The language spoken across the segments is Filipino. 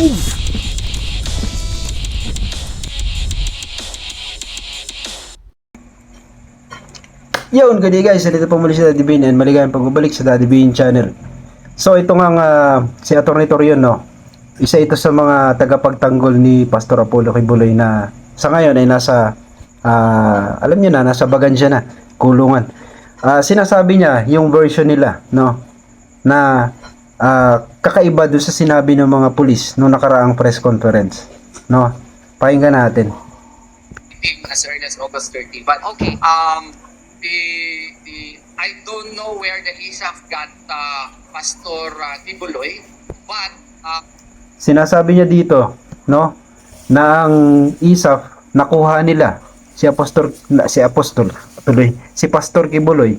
Yun, good day guys. Dito po muli si Daddy Bean and maligayang pagbabalik sa Daddy Bean channel. So ito nga nga si Atty. Torion no. Isa ito sa mga tagapagtanggol ni Pastor Apollo Kibuloy na sa ngayon ay nasa ah, alam niyo na nasa Bagansya na, kulungan. Ah, sinasabi niya yung version nila no na ah, kakaiba doon sa sinabi ng mga pulis nung nakaraang press conference no. Pakinggan natin. as early as August 30. But okay, um, the the I don't know where the ISAF got uh, Pastor uh, Tibuloy, but uh, sinasabi niya dito, no, na ang ISAF nakuha nila si Apostol na, si Apostol tuloy si Pastor Kibuloy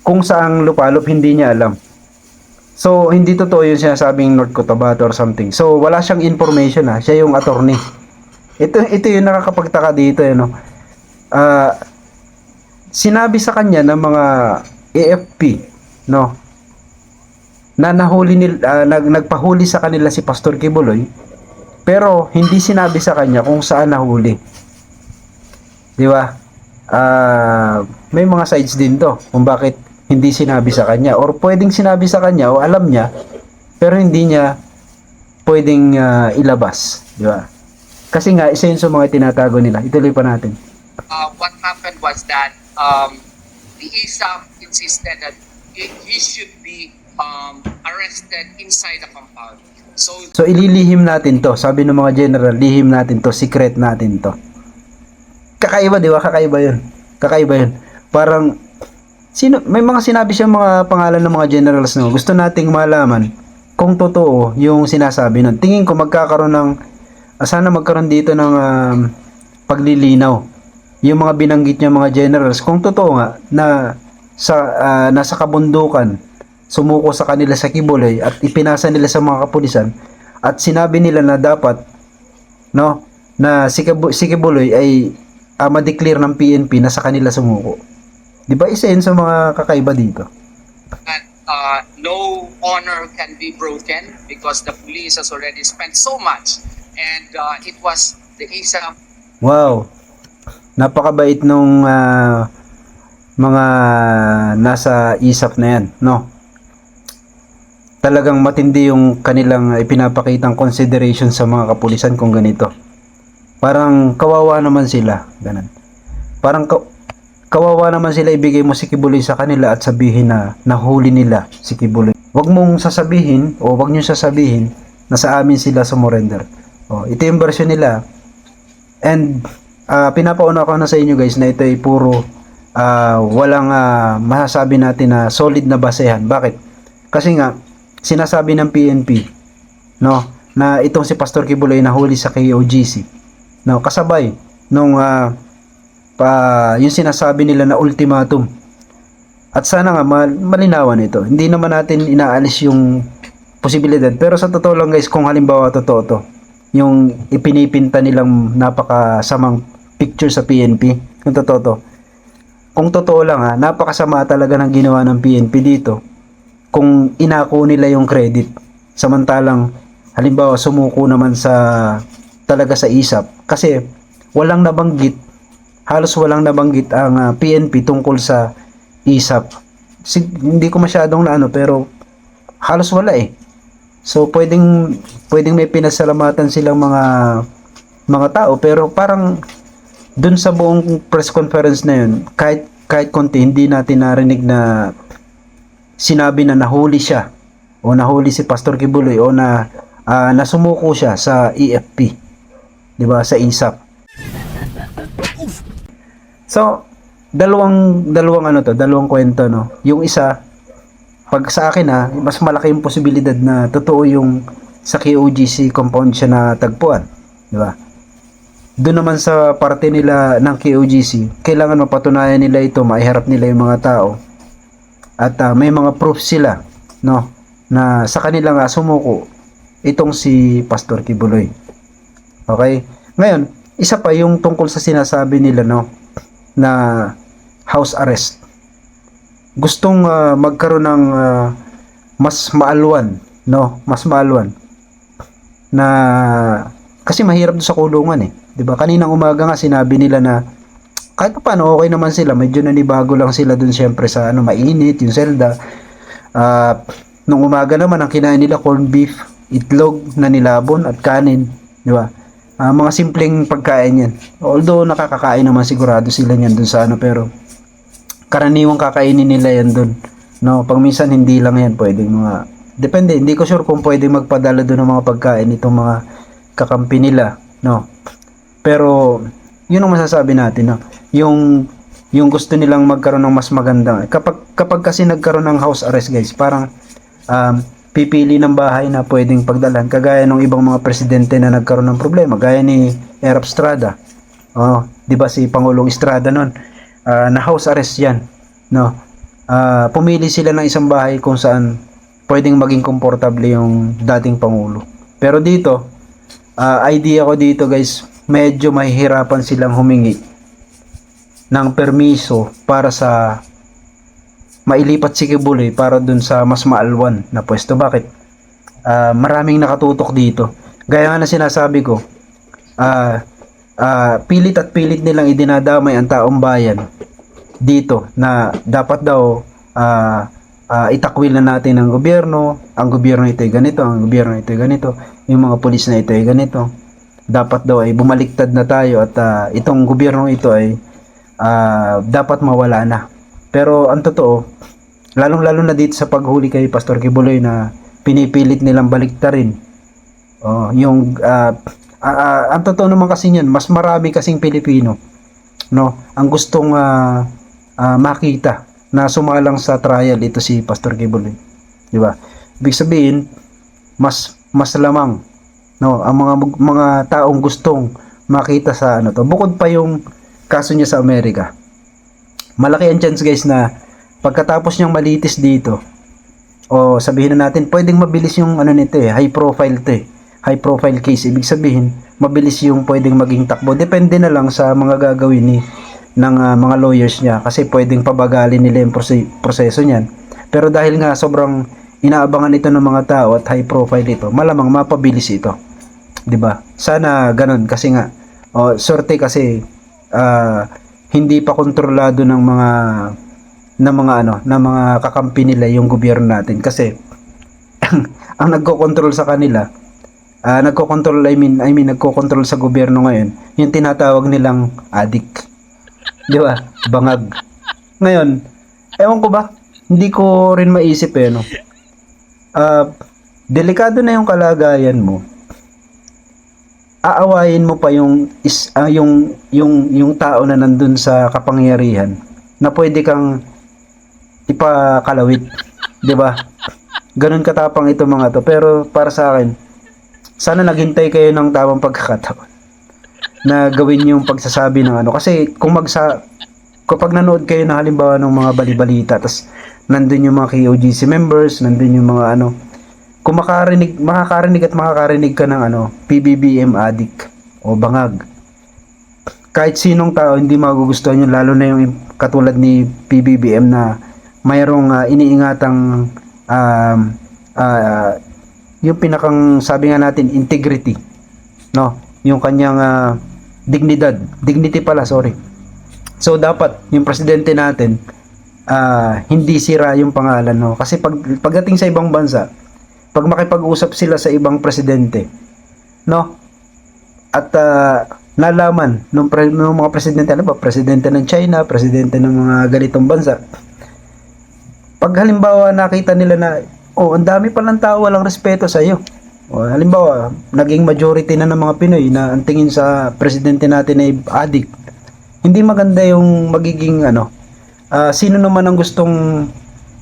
kung saang lupalop hindi niya alam. So hindi totoo yung sinasabing North Cotabato or something. So wala siyang information ha, siya yung attorney. Ito ito yung nakakapagtaka dito eh, no. Ah sinabi sa kanya ng mga AFP, no, na nahuli nil, ah, nag, nagpahuli sa kanila si Pastor Kibuloy pero hindi sinabi sa kanya kung saan nahuli. Di ba? Ah, may mga sides din to kung bakit hindi sinabi sa kanya or pwedeng sinabi sa kanya o alam niya pero hindi niya pwedeng ah, ilabas, di ba? Kasi nga isa yun sa mga tinatago nila. Ituloy pa natin. uh, what happened was that um, the ISAF insisted that he should be um, arrested inside the compound. So So ililihim natin to. Sabi ng mga general, lihim natin to, secret natin to. Kakaiba, di ba? Kakaiba 'yun. Kakaiba 'yun. Parang sino may mga sinabi siyang mga pangalan ng mga generals no. Gusto nating malaman kung totoo yung sinasabi nun. Tingin ko magkakaroon ng ah, sana magkaroon dito ng um, paglilinaw. Yung mga binanggit niya mga generals kung totoo nga na sa ah, nasa kabundukan sumuko sa kanila sa Kibuloy at ipinasa nila sa mga kapulisan at sinabi nila na dapat no na si Kibuloy ay uh, ma-declare ng PNP na sa kanila sumuko. 'Di ba isa yun sa mga kakaiba dito? that uh, no honor can be broken because the police has already spent so much, and uh, it was the ISAF Wow. Napakabait nung ah, mga nasa ISAP na yan, no? Talagang matindi yung kanilang ipinapakitang consideration sa mga kapulisan kung ganito. Parang kawawa naman sila, ganun. Parang ka- kawawa naman sila ibigay mo si Kibuloy sa kanila at sabihin na nahuli nila si Kibuloy. Huwag mong sasabihin o wag niyo sasabihin na sa amin sila sumurrender. O, ito yung version nila. And ah, pinapauna ko na sa inyo guys na ito ay puro ah, walang ah, masasabi natin na solid na basehan. Bakit? Kasi nga sinasabi ng PNP no na itong si Pastor Kibuloy nahuli sa KOGC. No, kasabay nung ah, pa yung sinasabi nila na ultimatum. At sana nga mal- malinawan ito. Hindi naman natin inaalis yung posibilidad. Pero sa totoo lang guys, kung halimbawa totoo to, yung ipinipinta nilang napakasamang picture sa PNP, kung totoo to. Kung totoo lang ha, napakasama talaga ng ginawa ng PNP dito kung inako nila yung credit. Samantalang, halimbawa, sumuko naman sa talaga sa ISAP. Kasi, walang nabanggit, halos walang nabanggit ang ah, PNP tungkol sa ISAP. Si, hindi ko masyadong na ano, pero halos wala eh. So, pwedeng, pwedeng may pinasalamatan silang mga mga tao, pero parang dun sa buong press conference na yun, kahit, kahit konti, hindi natin narinig na sinabi na nahuli siya o nahuli si Pastor Kibuloy o na ah, nasumuko siya sa EFP. 'Di ba? Sa ISAP. So, dalawang dalawang ano to, dalawang kwento no. Yung isa pag sa akin ha, mas malaki yung posibilidad na totoo yung sa KOGC compound siya na tagpuan, 'di ba? Doon naman sa parte nila ng KOGC, kailangan mapatunayan nila ito, maiharap nila yung mga tao at ah, may mga proof sila no na sa kanila nga sumuko itong si Pastor Kibuloy. Okay? Ngayon, isa pa yung tungkol sa sinasabi nila no na house arrest. Gustong ah, magkaroon ng ah, mas maalwan, no? Mas maalwan. na kasi mahirap doon sa kulungan eh. 'Di ba? Kaninang umaga nga sinabi nila na kahit pa paano okay naman sila, medyo nanibago lang sila doon syempre sa ano mainit, yung selda. Ah, nung umaga naman ang kinain nila corned beef, itlog na nilabon at kanin, 'di ba? Ah, mga simpleng pagkain 'yan. Although nakakakain naman sigurado sila niyan doon sa ano pero karaniwang kakainin nila yan doon. No, pag minsan hindi lang yan, pwedeng mga depende, hindi ko sure kung pwede magpadala doon ng mga pagkain itong mga kakampi nila, no. Pero yun ang masasabi natin, no. Yung yung gusto nilang magkaroon ng mas magandang kapag kapag kasi nagkaroon ng house arrest, guys, parang um, pipili ng bahay na pwedeng pagdalan kagaya ng ibang mga presidente na nagkaroon ng problema, gaya ni Erap Estrada. Oh, 'di ba si Pangulong Estrada noon? ah, na house arrest 'yan, no. Ah, pumili sila ng isang bahay kung saan pwedeng maging komportable yung dating pangulo. Pero dito, ah, idea ko dito guys, medyo mahihirapan silang humingi ng permiso para sa mailipat si Kibuloy para dun sa mas maalwan na pwesto. Bakit? Ah, maraming nakatutok dito. Gaya nga na sinasabi ko, ah, ah, pilit at pilit nilang idinadamay ang taong bayan dito na dapat daw ah, ah, itakwil na natin ang gobyerno, ang gobyerno ito ay ganito, ang gobyerno ito ay ganito, yung mga pulis na ito ay ganito. Dapat daw ay bumaliktad na tayo at ah, itong gobyerno ito ay ah, dapat mawala na. Pero ang totoo, lalong-lalo na dito sa paghuli kay Pastor Kibuloy na pinipilit nilang baliktarin. Oh, yung ah, ah, ah, ang totoo naman kasi niyan, mas marami kasing Pilipino no ang gustong ah, ah, makita na sumalang sa trial ito si Pastor Kibuloy. Di ba? Ibig sabihin, mas mas lamang no ang mga mga taong gustong makita sa ano to. Bukod pa yung kaso niya sa Amerika. Malaki ang chance guys na pagkatapos niyang malitis dito o sabihin na natin pwedeng mabilis yung ano nito eh, high profile to eh. High profile case ibig sabihin mabilis yung pwedeng maging takbo. Depende na lang sa mga gagawin ni ng ah, mga lawyers niya kasi pwedeng pabagalin nila yung prose- proseso niyan. Pero dahil nga sobrang inaabangan ito ng mga tao at high profile ito, malamang mapabilis ito. 'Di ba? Sana ganun kasi nga oh, sorte kasi ah, hindi pa kontrolado ng mga ng mga ano, ng mga kakampi nila yung gobyerno natin kasi ang nagko-control sa kanila ah nagko-control I mean I mean nagko-control sa gobyerno ngayon yung tinatawag nilang adik. Di ba? Bangag. Ngayon, ewan ko ba? Hindi ko rin maisip eh no. Ah, delikado na yung kalagayan mo. Aawayin mo pa yung is ah, yung yung yung tao na nandun sa kapangyarihan na pwede kang ipakalawit, 'di ba? Ganun katapang ito mga to. Pero para sa akin, sana naghintay kayo ng tamang pagkakataon na gawin yung pagsasabi ng ano. Kasi kung magsa kapag nanood kayo na halimbawa ng mga balibalita, tas nandun yung mga KOGC members, nandun yung mga ano, kung makarinig, makakarinig at makakarinig ka ng ano, PBBM addict o bangag. Kahit sinong tao hindi magugustuhan yun, lalo na yung katulad ni PBBM na mayroong ah, iniingatang um, ah, yung pinakang sabi nga natin integrity no? Yung kanyang ah, dignidad dignity pala sorry. So dapat yung presidente natin ah, hindi sira yung pangalan no? Kasi pag pagdating sa ibang bansa pag makipag-usap sila sa ibang presidente no? At ah, nalaman ng, pre, ng mga presidente ano ba presidente ng China presidente ng mga ganitong bansa pag halimbawa nakita nila na oh ang dami pa ng tao walang respeto sa iyo o halimbawa naging majority na ng mga Pinoy na ang tingin sa presidente natin ay addict hindi maganda yung magiging ano ah, sino naman ang gustong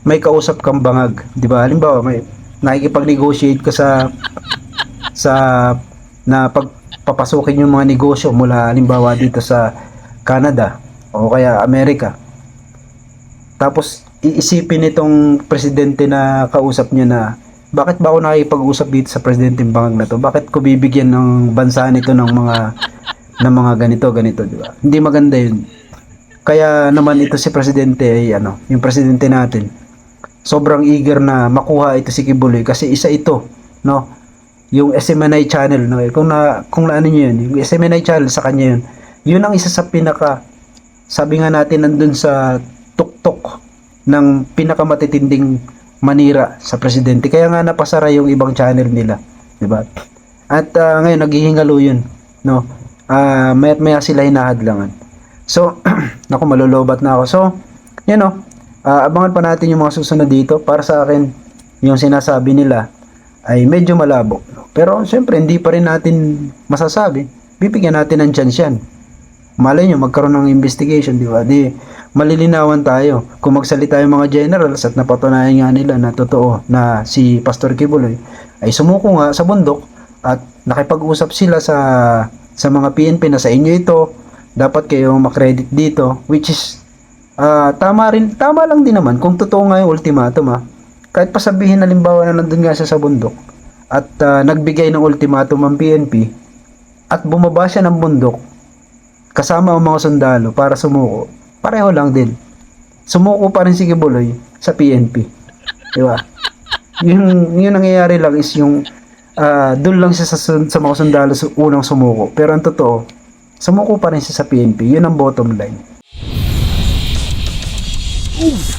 may kausap kang bangag di ba? Halimbawa may nakikipag-negotiate ka sa sa na pagpapasukin yung mga negosyo mula halimbawa dito sa Canada o kaya Amerika tapos iisipin nitong presidente na kausap niya na bakit ba ako nakikipag-usap dito sa presidente bangag na to? Bakit ko bibigyan ng bansa nito ng mga ng mga ganito ganito, di ba? Hindi maganda 'yun. Kaya naman ito si presidente ay ano, yung presidente natin. Sobrang eager na makuha ito si Kibuloy kasi isa ito, no? yung SMNI channel no? Kung na kung na ano niyo yun yung SMNI channel sa kanya yun yun ang isa sa pinaka sabi nga natin nandun sa tuktok ng pinakamatitinding manira sa presidente. Kaya nga napasara yung ibang channel nila di ba? At ah, ngayon naghihingalo yun no? Ah mayat maya sila hinahadlangan. So naku malulobat na ako. So yun no ah, abangan pa natin yung mga susunod dito para sa akin yung sinasabi nila ay medyo malabo. Pero siyempre hindi pa rin natin masasabi. Bibigyan natin ng chance yan. Malay nyo, magkaroon ng investigation, di ba? Di, malilinawan tayo. Kung magsalita yung mga generals at napatunayan nga nila na totoo na si Pastor Kibuloy ay sumuko nga sa bundok at nakipag-usap sila sa sa mga PNP na sa inyo ito, dapat kayo makredit dito, which is ah, tama rin, tama lang din naman kung totoo nga yung ultimatum ah kahit pa sabihin halimbawa na nandun nga siya sa bundok at ah, nagbigay ng ultimatum ang PNP at bumaba siya ng bundok kasama ang mga sundalo para sumuko, pareho lang din. Sumuko pa rin si Kibuloy sa PNP. Di ba? Yung, yung nangyayari lang is yung ah, doon lang siya sa, sa mga sundalo su- unang sumuko. Pero ang totoo, sumuko pa rin siya sa PNP. Yun ang bottom line. Oof.